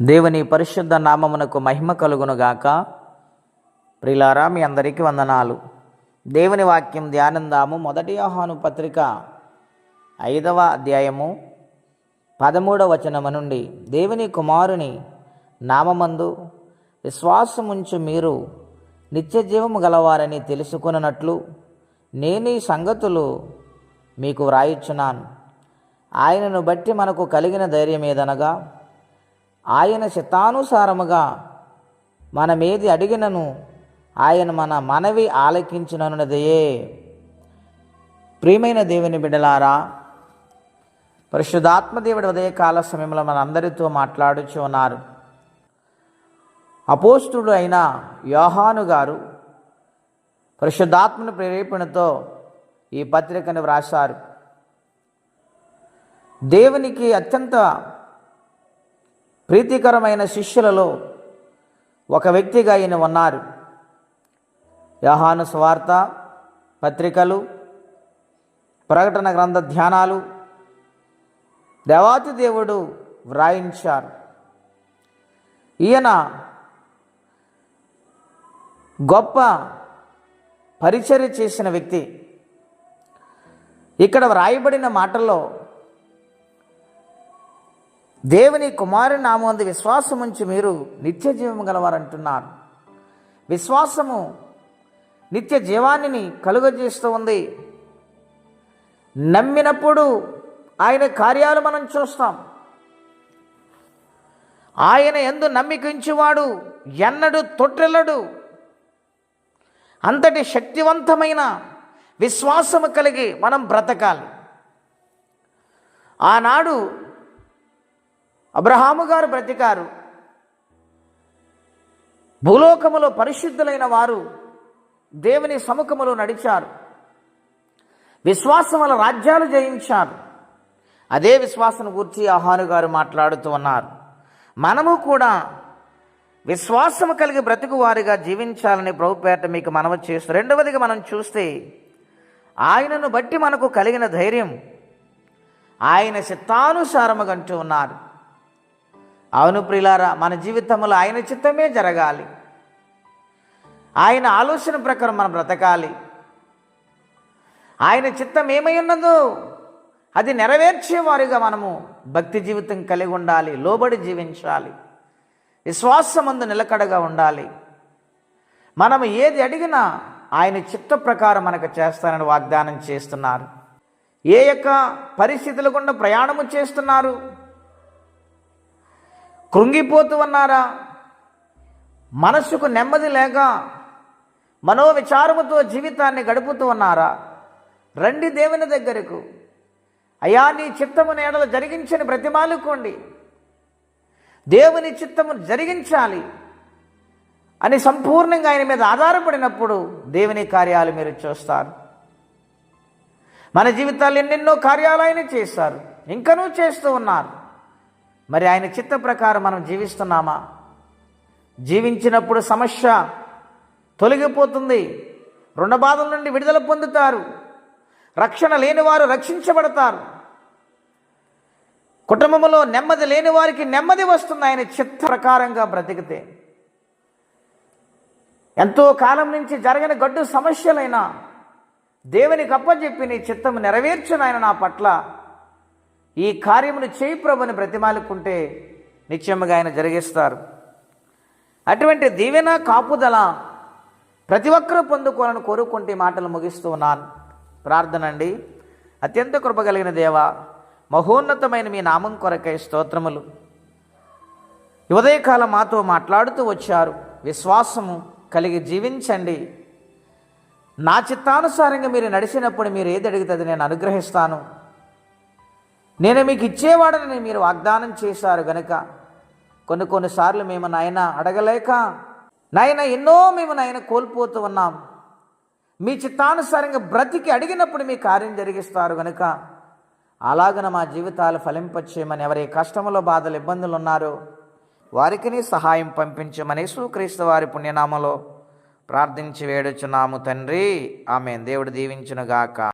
దేవుని పరిశుద్ధ నామమునకు మహిమ కలుగునుగాక. ప్రిలారా మీ అందరికీ వందనాలు. దేవుని వాక్యం ధ్యానందాము. మొదటి ఆహ్వాను పత్రిక ఐదవ అధ్యాయము పదమూడవ వచనము నుండి దేవుని కుమారుని నామమందు విశ్వాసముంచు మీరు నిత్య జీవము గలవారని తెలుసుకున్నట్లు నేను ఈ సంగతులు మీకు వ్రాయిచ్చున్నాను ఆయనను బట్టి మనకు కలిగిన ధైర్యం ఏదనగా ఆయన చిత్తానుసారముగా మనమేది అడిగినను ఆయన మన మనవి ఆలకించిననున్నదయే. ప్రియమైన దేవుని బిడ్డలారా పరిశుద్ధాత్మదేవుడి ఉదయకాల సమయంలో మన అందరితో మాట్లాడుచు ఉన్నారు. అపోస్తుడు అయిన యోహాను గారు పరిశుద్ధాత్మని ప్రేరేపణతో ఈ పత్రికను వ్రాసారు దేవునికి అత్యంత ప్రీతికరమైన శిష్యులలో ఒక వ్యక్తిగా ఆయన ఉన్నారు. యహాను స్వార్త పత్రికలు ప్రకటన గ్రంథ ధ్యానాలు. దేవాతి దేవుడు వ్రాయించారు. ఈయన గొప్ప పరిచర్య చేసిన వ్యక్తి. ఇక్కడ వ్రాయబడిన మాటల్లో దేవుని కుమారు నామందు విశ్వాసం ఉంచి మీరు నిత్య జీవము గలవారంటున్నారు. విశ్వాసము నిత్య జీవాన్ని కలుగజేస్తూ ఉంది. నమ్మినప్పుడు ఆయన కార్యాలు మనం చూస్తాం. ఆయన ఎందు నమ్మికించువాడు ఎన్నడు తొట్టెల్లడు. అంతటి శక్తివంతమైన విశ్వాసము కలిగి మనం బ్రతకాలి. ఆనాడు అబ్రహాము గారు బ్రతికారు. భూలోకములో పరిశుద్ధులైన వారు దేవుని సముఖములో నడిచారు. విశ్వాసం వల్ల రాజ్యాలు జయించారు. అదే విశ్వాసం గురించి ఆహాను గారు మాట్లాడుతూ ఉన్నారు. మనము కూడా విశ్వాసము కలిగి బ్రతుకు వారిగా జీవించాలని ప్రభుపేట మీకు మనవి చేస్తూ రెండవదిగా మనం చూస్తే ఆయనను బట్టి మనకు కలిగిన ధైర్యం ఆయన చిత్తానుసారముగా అంటూ ఉన్నారు. అవును ప్రిలారా మన జీవితంలో ఆయన చిత్తమే జరగాలి. ఆయన ఆలోచన ప్రకారం మనం బ్రతకాలి. ఆయన చిత్తం ఏమై ఉన్నదో అది నెరవేర్చేవారిగా మనము భక్తి జీవితం కలిగి ఉండాలి లోబడి జీవించాలి. విశ్వాసమందు నిలకడగా ఉండాలి. మనం ఏది అడిగినా ఆయన చిత్త ప్రకారం మనకు చేస్తానని వాగ్దానం చేస్తున్నారు. ఏ యొక్క పరిస్థితుల గుండా ప్రయాణము చేస్తున్నారు? కృంగిపోతూ ఉన్నారా మనస్సుకు నెమ్మది లేక మనోవిచారముతో జీవితాన్ని గడుపుతూ ఉన్నారా రండి దేవుని దగ్గరకు. అయా నీ చిత్తము నేడలు జరిగించని బ్రతిమాలుకోండి దేవుని చిత్తము జరిగించాలి అని సంపూర్ణంగా ఆయన మీద ఆధారపడినప్పుడు దేవుని కార్యాలు మీరు చూస్తారు. మన జీవితాలు ఎన్నెన్నో కార్యాలు ఆయన చేస్తారు ఇంకనూ చేస్తూ ఉన్నారు. మరి ఆయన చిత్త ప్రకారం మనం జీవిస్తున్నామా? జీవించినప్పుడు సమస్య తొలగిపోతుంది. రుణ బాధల నుండి విడుదల పొందుతారు. రక్షణ లేనివారు రక్షించబడతారు. కుటుంబంలో నెమ్మది లేని వారికి నెమ్మది వస్తుంది ఆయన చిత్త ప్రకారంగా బ్రతికితే. ఎంతో కాలం నుంచి జరగని గడ్డు సమస్యలైనా దేవునికి అప్పచెప్పి నీ చిత్తం నెరవేర్చిన ఆయన నా పట్ల. ఈ కార్యమును చేయి ప్రభుని బ్రతిమాలుకుంటే నిత్యముగా ఆయన జరిగిస్తారు. అటువంటి దీవెన కాపుదల ప్రతి ఒక్కరూ పొందుకోవాలని కోరుకుంటే మాటలు ముగిస్తూ ఉన్నాను. ప్రార్థన అండి. అత్యంత కృపగలిగిన దేవ మహోన్నతమైన మీ నామం కొరకై స్తోత్రములు. ఉదయకాలం మాతో మాట్లాడుతూ వచ్చారు. విశ్వాసము కలిగి జీవించండి. నా చిత్తానుసారంగా మీరు నడిచినప్పుడు మీరు ఏది అడిగితే అది నేను అనుగ్రహిస్తాను. నేను మీకు ఇచ్చేవాడని మీరు వాగ్దానం చేశారు గనుక. కొన్ని కొన్నిసార్లు మేము నాయన అడగలేక నాయన ఎన్నో మేము నాయన కోల్పోతూ ఉన్నాం. మీ చిత్తానుసారంగా బ్రతికి అడిగినప్పుడు మీ కార్యం జరిగిస్తారు గనుక. అలాగన మా జీవితాలు ఫలింపచేయమని ఎవరి కష్టములో బాధలు ఇబ్బందులు ఉన్నారో వారికి సహాయం పంపించమని సుక్రీస్తు వారి పుణ్యనామలో ప్రార్థించి వేడుచున్నాము తండ్రి. ఆమె దేవుడు దీవించునుగాక.